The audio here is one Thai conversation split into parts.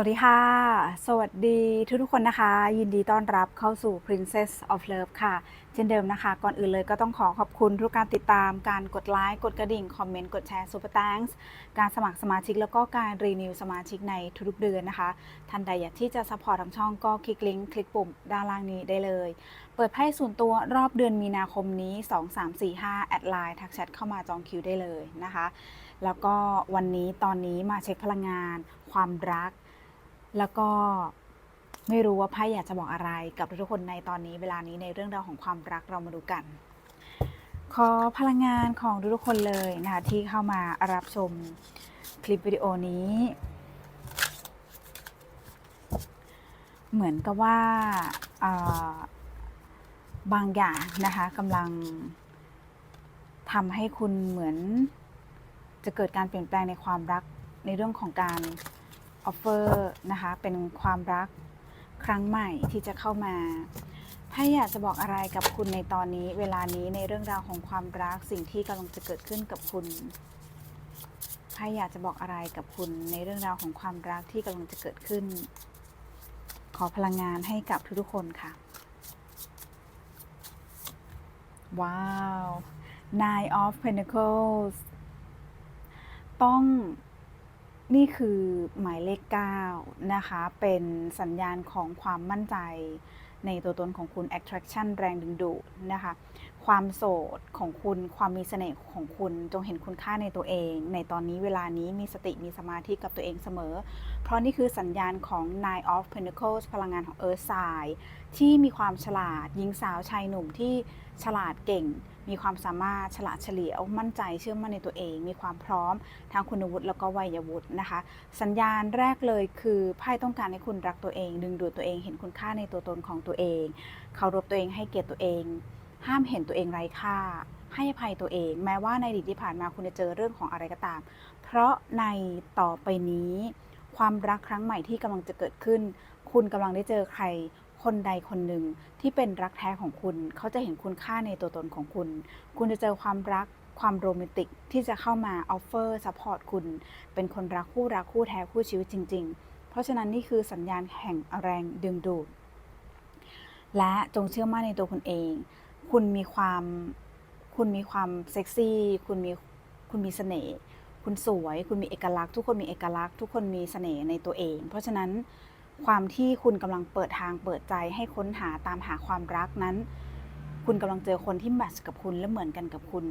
วัสดีค่ะ สวัสดีทุกทุกคนนะคะ ยินดีต้อนรับเข้าสู่ Princess of Love ค่ะ เช่นเดิมนะคะ ก่อนอื่นเลยก็ต้องขอขอบคุณทุกการติดตามการกดไลค์ กดกระดิ่ง คอมเมนต์ กดแชร์ Super Thanks การสมัครสมาชิกแล้วก็การรีนิวสมาชิกในทุกๆเดือนนะคะ ท่านใดอยากที่จะสปอร์ตทางช่องก็คลิกลิงก์คลิกปุ่มด้านล่างนี้ได้เลย เปิดไพ่ส่วนตัวรอบเดือนมีนาคมนี้ 2 3 4 5แอดไลน์ทักแชทเข้ามาจองคิวได้เลยนะคะ แล้วก็วันนี้ตอนนี้มาเช็คพลังงาน ความรัก แล้วก็ไม่รู้ว่าไพ่อยากจะบอกอะไรกับทุกคนในตอนนี้เวลานี้ในเรื่องราวของความรักเรามาดูกัน ขอพลังงานของทุกคนเลยนะคะที่เข้ามารับชมคลิปวิดีโอนี้ เหมือนกับว่าบางอย่างนะคะกำลังทำให้คุณเหมือนจะเกิดการเปลี่ยนแปลงในความรักในเรื่องของการ ออฟเฟอร์นะคะเป็นความรักครั้งใหม่ที่จะเข้ามาไพ่อยากจะบอกอะไรกับคุณในตอนนี้ เวลานี้ในเรื่องราวของความรักสิ่งที่กำลังจะเกิดขึ้นกับคุณไพ่อยากจะบอกอะไรกับคุณในเรื่องราวของความรักที่กำลังจะเกิดขึ้น ขอพลังงานให้กับทุกๆคนค่ะ ว้าว Nine of Pentacles ต้อง นี่คือหมายเลข 9 นะคะ เป็นสัญญาณของความมั่นใจในตัวตนของคุณ attraction แรงดึงดูดนะคะ ความโสดของคุณ ความมีเสน่ห์ของคุณ จงเห็นคุณค่าในตัวเอง ในตอนนี้เวลานี้มีสติ มีสมาธิกับตัวเองเสมอ เพราะนี่คือสัญญาณของ Nine of Pentacles พลังงานของ Earth Sign ที่มีความฉลาด หญิงสาวชายหนุ่มที่ฉลาดเก่ง มีความสามารถฉลาดเฉลียว มั่นใจเชื่อมั่นในตัวเอง มีความพร้อมทางคุณวุฒิแล้วก็วัยวุฒินะคะ สัญญาณแรกเลยคือไพ่ต้องการให้คุณรักตัวเอง ดึงดูดตัวเอง เห็นคุณค่าในตัวตนของตัวเองเคารพตัวเองให้เกียรติตัวเอง ห้ามเห็นตัวเองไร้ค่า ให้อภัยตัวเอง แม้ว่าในอดีตที่ผ่านมาคุณจะเจอเรื่องของอะไรก็ตาม เพราะในต่อไปนี้ ความรักครั้งใหม่ที่กำลังจะเกิดขึ้น คุณกำลังได้เจอใคร คนใดคนหนึ่งที่เป็นรักแท้ของคุณ เขาจะเห็นคุณค่าในตัวตนของคุณ คุณจะเจอความรักความโรแมนติกที่จะเข้ามาออฟเฟอร์ซัพพอร์ตคุณ เป็นคนรักคู่รักคู่แท้คู่ชีวิตจริง ๆ เพราะฉะนั้นนี่คือสัญญาณแห่งแรงดึงดูด และจงเชื่อมั่นในตัวคุณเอง คุณมีความคุณมีความเซ็กซี่ คุณมีคุณมีเสน่ห์ คุณสวย คุณมีเอกลักษณ์ ทุกคนมีเอกลักษณ์ ทุกคนมีเสน่ห์ในตัวเอง เพราะฉะนั้น ความที่คุณกำลังเปิดทางเปิดใจให้ค้นหาตามหาความรักนั้น คุณกำลังเจอคนที่แมทช์กับคุณและเหมือนกันกับคุณ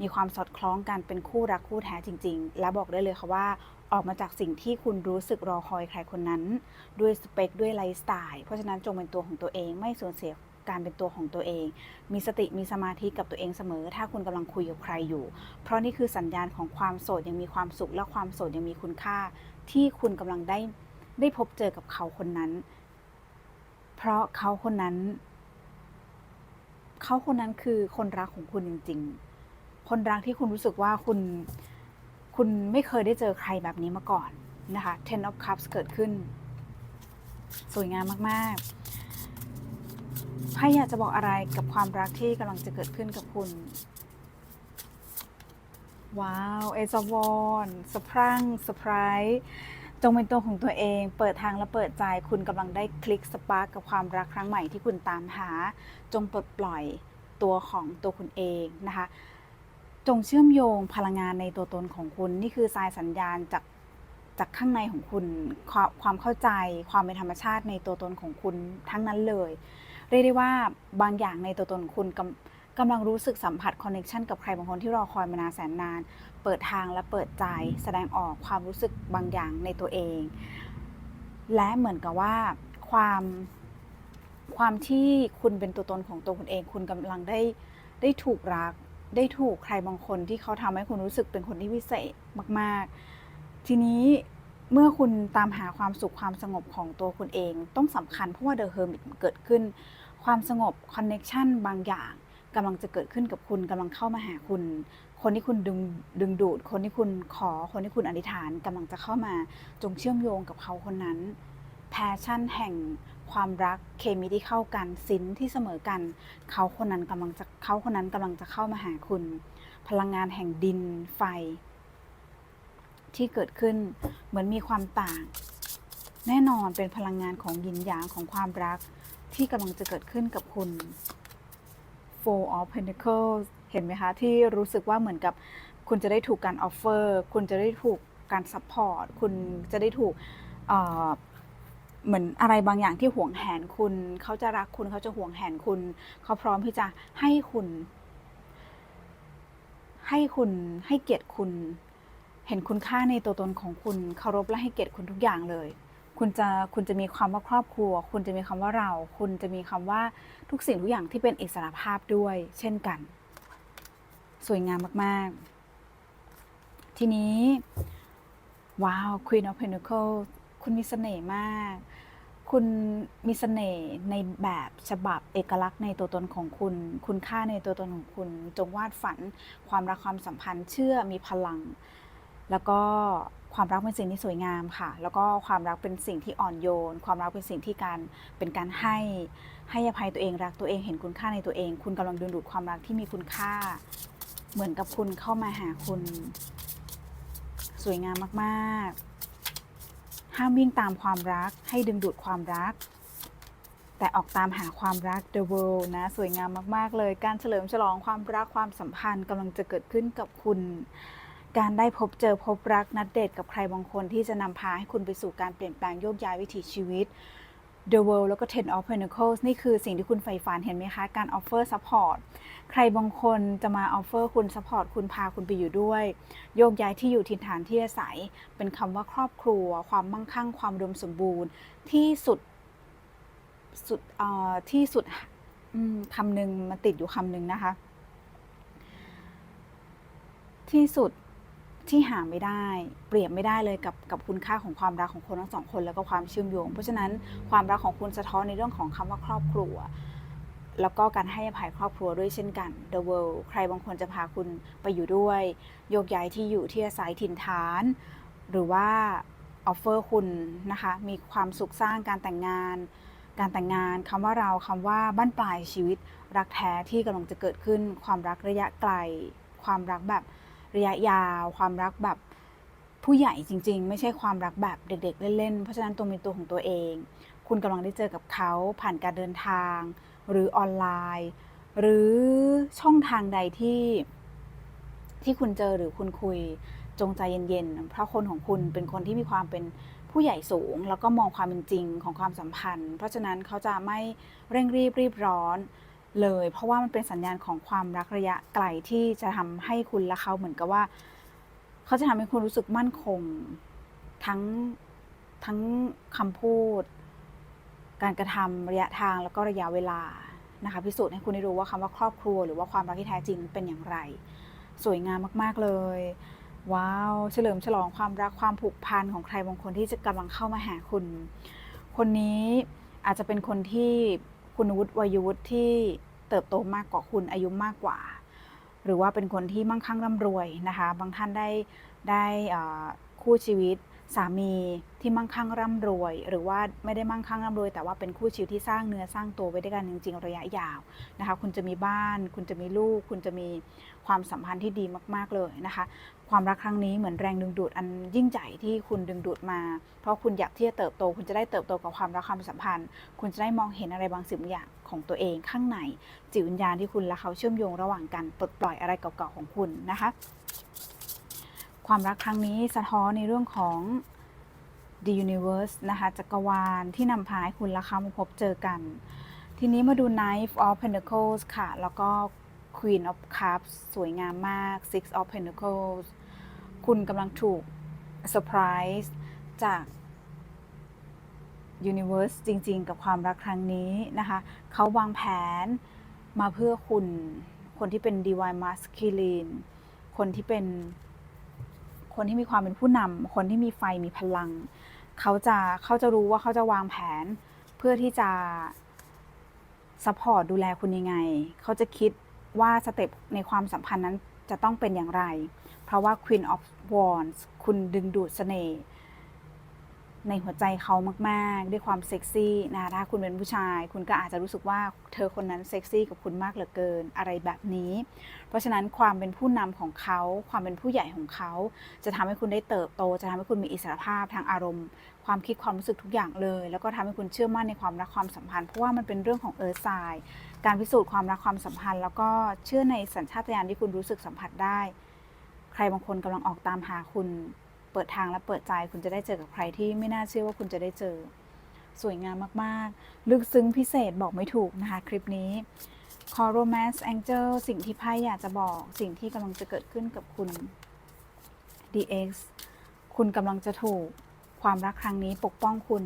มีความสอดคล้องกันเป็นคู่รักคู่แท้จริง ๆ และบอกได้เลยค่ะว่าออกมาจากสิ่งที่คุณรู้สึกรอคอยใครคนนั้น ด้วยสเปคด้วยไลฟ์สไตล์เพราะฉะนั้นจงเป็นตัวของตัวเองไม่สูญเสียการเป็นตัวของตัวเอง มีสติมีสมาธิกับตัวเองเสมอ ถ้าคุณกำลังคุยกับใครอยู่ เพราะนี่คือสัญญาณของความโสดยังมีความสุขและความโสดยังมีคุณค่า ที่คุณกำลังได้ ได้พบเจอกับเขาคนนั้น เพราะเขาคนนั้น เขาคนนั้นคือคนรักของคุณจริง ๆ คนรักที่คุณรู้สึกว่าคุณ คุณไม่เคยได้เจอใครแบบนี้มาก่อนนะคะ Ten of Cups เกิดขึ้น สวยงามมากๆไพ่อยากจะบอกอะไรกับความรักที่กำลังจะเกิดขึ้นกับคุณว้าว เอซาวอนสะพรั่งสไพรส์ จงเป็นตัวของตัวเอง เปิดทางและเปิดใจ คุณกำลังได้คลิกสปาร์กกับความรักครั้งใหม่ที่คุณตามหา จงปลดปล่อยตัวของตัวคุณเองนะคะ จงเชื่อมโยงพลังงานในตัวตนของคุณ นี่คือสายสัญญาณจากจากข้างในของคุณ ความเข้าใจ ความเป็นธรรมชาติในตัวตนของคุณทั้งนั้นเลย เรียกได้ว่าบางอย่างในตัวตนของคุณกำ กำลังรู้สึกสัมผัสคอนเน t ชันกับใครบางคนที่รอคอยมานานแสนนาน เปิดทางและเปิดใจ แสดงออกความรู้สึกบางอย่างในตัวเอง และเหมือนกับว่าความความที่คุณเป็นตัวตนของตัวคุณเอง คุณกำลังได้ได้ถูกรัก ได้ถูกใครบางคนที่เขาทำให้คุณรู้สึกเป็นคนที่พิเศษมากๆ ทีนี้เมื่อคุณตามหาความสุขความสงบของตัวคุณเอง ต้องสำคัญเพราะว่าเดอะเฮอร์มิตเกิดขึ้น ความสงบคอนเน็ชันบางอย่าง กำลังจะเกิดขึ้นกับคุณกำลังเข้ามาหาคุณ คนที่คุณดึงดึงดูด คนที่คุณขอคนที่คุณอธิษฐานกำลังจะเข้ามาจงเชื่อมโยงกับเขาคนนั้นแพชชั่นแห่งความรักเคมีที่เข้ากันสินที่เสมอกัน เขาคนนั้นกำลังจะเขาคนนั้นกำลังจะเข้ามาหาคุณ พลังงานแห่งดินไฟ ที่เกิดขึ้นเหมือนมีความต่าง แน่นอนเป็นพลังงานของยินหยางของความรักที่กำลังจะเกิดขึ้นกับคุณ Four of Pentacles เห็นไหมคะ ที่รู้สึกว่าเหมือนกับคุณจะได้ถูกการออฟเฟอร์คุณจะได้ถูกการซัพพอร์ตคุณจะได้ถูกเหมือนอะไรบางอย่างที่ห่วงแหนคุณ เขาจะรักคุณเขาจะห่วงแหนคุณ เขาพร้อมที่จะให้คุณ ให้คุณให้เกียรติคุณ เห็นคุณค่าในตัวตนของคุณเคารพและให้เกียรติคุณทุกอย่างเลย คุณจะคุณจะมีความว่าครอบครัว คุณจะมีคำว่าเรา คุณจะมีคำว่าทุกสิ่งทุกอย่างที่เป็นอิสระภาพด้วย เช่นกัน สวยงามมาก ๆ ทีนี้ ว้าว Queen of Pentacles คุณมีเสน่ห์มาก คุณมีเสน่ห์ในแบบฉบับเอกลักษณ์ในตัวตนของคุณ คุณค่าในตัวตนของคุณ จงวาดฝันความรักความสัมพันธ์เชื่อมีพลัง แล้วก็ ความรักเป็นสิ่งที่สวยงามค่ะ แล้วก็ความรักเป็นสิ่งที่อ่อนโยน ความรักเป็นสิ่งที่การเป็นการให้ให้อภัยตัวเองรักตัวเองเห็นคุณค่าในตัวเอง คุณกำลังดึงดูดความรักที่มีคุณค่า เหมือนกับคุณเข้ามาหาคุณ สวยงามมากๆ ห้ามวิ่งตามความรัก ให้ดึงดูดความรัก แต่ออกตามหาความรัก the world นะ สวยงามมากๆเลย การเฉลิมฉลองความรักความสัมพันธ์กำลังจะเกิดขึ้นกับคุณ การได้พบเจอพบรักนัดเดทกับใครบางคนที่จะนำพาให้คุณไปสู่การเปลี่ยนแปลงโยกย้ายวิถีชีวิต The World แล้วก็ Ten of Pentacles นี่คือสิ่งที่คุณใฝ่ฝันเห็นไหมคะ การ offer support ใครบางคนจะมา offer คุณ support คุณพาคุณไปอยู่ด้วย โยกย้ายที่อยู่ถิ่นฐานที่อาศัย เป็นคำว่าครอบครัว ความมั่งคั่ง ความดมสมบูรณ์ ที่สุด สุดเอ่อที่สุดคำหนึ่งมาติดอยู่คำหนึ่งนะคะ ที่สุด ที่หาไม่ได้เปรียบไม่ได้เลยกับกับคุณค่าของความรักของคนทั้งสองคนแล้วก็ความเชื่อมโยง เพราะฉะนั้นความรักของคุณสะท้อนในเรื่องของคำว่าครอบครัว แล้วก็การให้อภัยครอบครัวด้วยเช่นกัน The World ใครบางคนจะพาคุณไปอยู่ด้วย โยกย้ายที่อยู่ที่อาศัยถิ่นฐาน หรือว่าออฟเฟอร์คุณนะคะมีความสุขสร้างการแต่งงาน การแต่งงานคำว่าเราคำว่าบ้านปลายชีวิต รักแท้ที่กำลังจะเกิดขึ้น ความรักระยะไกล ความรักแบบ ระยะยาวความรักแบบผู้ใหญ่จริง ๆ ไม่ใช่ความรักแบบเด็ก ๆ เล่นๆ เพราะฉะนั้นตัวมีตัวของตัวเอง คุณกำลังได้เจอกับเขาผ่านการเดินทาง หรือออนไลน์ หรือช่องทางใดที่ที่คุณเจอหรือคุณคุยจงใจเย็นๆ เพราะคนของคุณเป็นคนที่มีความเป็นผู้ใหญ่สูง แล้วก็มองความเป็นจริงของความสัมพันธ์ เพราะฉะนั้นเขาจะไม่เร่งรีบรีบร้อน เลย เพราะว่ามันเป็นสัญญาณของความรักระยะไกลที่จะทำให้คุณและเขาเหมือนกับว่า เขาจะทำให้คุณรู้สึกมั่นคง ทั้งทั้งคำพูด การกระทำระยะทางแล้วก็ระยะเวลานะคะพิสูจน์ให้คุณได้รู้ว่าคำว่าครอบครัว หรือว่าความรักที่แท้จริงเป็นอย่างไร สวยงามมากๆเลย ว้าวเฉลิมฉลองความรักความผูกพันของใครบางคนที่จะกำลังเข้ามาหาคุณ คนนี้อาจจะเป็นคนที่ คุณวุฒิวัยวุฒิที่เติบโตมากกว่าคุณอายุมากกว่า หรือว่าเป็นคนที่มั่งคั่งร่ำรวยนะคะ บางท่านได้ได้คู่ชีวิต สามีที่มั่งคั่งร่ำรวย หรือว่าไม่ได้มั่งคั่งร่ำรวย แต่ว่าเป็นคู่ชีวิตที่สร้างเนื้อสร้างตัวไว้ด้วยกันจริง ๆ ระยะยาวนะคะ คุณจะมีบ้าน คุณจะมีลูก คุณจะมีความสัมพันธ์ที่ดีมาก ๆเลยนะคะ ความรักครั้งนี้เหมือนแรงดึงดูดอันยิ่งใหญ่ที่คุณดึงดูดมา เพราะคุณอยากที่จะเติบโต คุณจะได้เติบโตกับความรักความสัมพันธ์ คุณจะได้มองเห็นอะไรบางสิ่งบางอย่างของตัวเองข้างในจิตวิญญาณที่คุณและเขาเชื่อมโยงระหว่างกันปลดปล่อยอะไรเก่าๆของคุณนะคะ ความรักครั้งนี้สะท้อนในเรื่องของ The Universe นะคะจักรวาลที่นำพาให้คุณและเขามาพบเจอกัน ทีนี้มาดู Knife of Pentacles ค่ะ แล้วก็ Queen of Cups สวยงามมาก Six of Pentacles คุณกำลังถูกเซอร์ไพรส์จาก Universe จริง ๆ กับความรักครั้งนี้นะคะเขาวางแผนมาเพื่อคุณ คนที่เป็น Divine Masculine คนที่เป็น คนที่มีความเป็นผู้นำคนที่มีไฟมีพลัง เขาจะเขาจะรู้ว่าเขาจะวางแผนเพื่อที่จะซัพพอร์ตดูแลคุณยังไง เขาจะคิดว่าสเต็ปในความสัมพันธ์นั้นจะต้องเป็นอย่างไร เพราะว่า Queen of Wands คุณดึงดูดเสน่ห์ ในหัวใจเขามากๆ ด้วยความเซ็กซี่นะถ้าคุณเป็นผู้ชาย คุณก็อาจจะรู้สึกว่าเธอคนนั้นเซ็กซี่กับคุณมากเหลือเกินอะไรแบบนี้ เพราะฉะนั้นความเป็นผู้นำของเขา ความเป็นผู้ใหญ่ของเขา จะทำให้คุณได้เติบโต จะทำให้คุณมีอิสรภาพทางอารมณ์ ความคิดความรู้สึกทุกอย่างเลย แล้วก็ทำให้คุณเชื่อมั่นในความรักความสัมพันธ์เพราะว่ามันเป็นเรื่องของเอิร์ธไซด์การพิสูจน์ความรักความสัมพันธ์ แล้วก็เชื่อในสัญชาตญาณที่คุณรู้สึกสัมผัสได้ ใครบางคนกำลังออกตามหาคุณ เปิดทางและเปิดใจคุณจะได้เจอกับใครที่ไม่น่าเชื่อว่าคุณจะได้เจอ สวยงามมากๆ ลึกซึ้งพิเศษบอกไม่ถูกนะคะ คลิปนี้คอ romance angel สิ่งที่ไพ่อยากจะบอกสิ่งที่กำลังจะเกิดขึ้นกับคุณ dx คุณกำลังจะถูกความรักครั้งนี้ปกป้องคุณ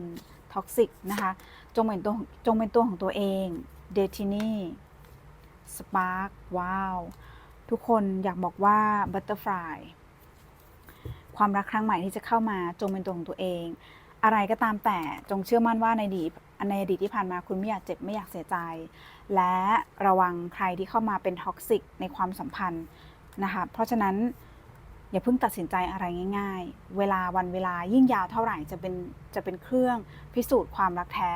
ท็อกซิกนะคะ จงเป็นตัวจงเป็นตัวของตัวเองเดทินีสปาร์กว้าว ทุกคนอยากบอกว่าบัตเตอร์ฟลาย ความรักครั้งใหม่ที่จะเข้ามาจงเป็นตัวของตัวเอง อะไรก็ตามแต่จงเชื่อมั่นว่าในอดีตในอดีตที่ผ่านมาคุณไม่อยากเจ็บไม่อยากเสียใจ และระวังใครที่เข้ามาเป็นท็อกซิกในความสัมพันธ์นะคะเพราะฉะนั้นอย่าเพิ่งตัดสินใจอะไรง่าย ๆ เวลาวันเวลายิ่งยาวเท่าไหร่จะเป็นจะเป็นเครื่องพิสูจน์ความรักแท้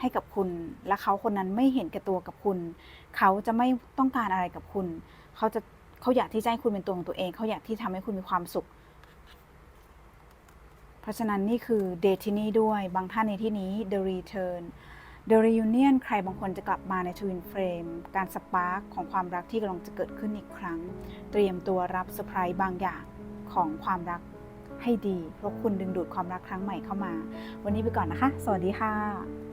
ให้กับคุณ และเขาคนนั้นไม่เห็นแก่ตัวกับคุณ เขาจะไม่ต้องการอะไรกับคุณ เขาจะเขาอยากที่จะให้คุณเป็นตัวของตัวเอง เขาอยากที่ทำให้คุณมีความสุข เพราะฉะนั้นนี่คือเดทินีด้วยบางท่านในที่นี้ The Return The Reunion ใครบางคนจะกลับมาใน Twin Flame การสปาร์กของความรักที่กำลังจะเกิดขึ้นอีกครั้ง เตรียมตัวรับเซอร์ไพรส์บางอย่างของความรักให้ดี เพราะคุณดึงดูดความรักครั้งใหม่เข้ามา วันนี้ไปก่อนนะคะ สวัสดีค่ะ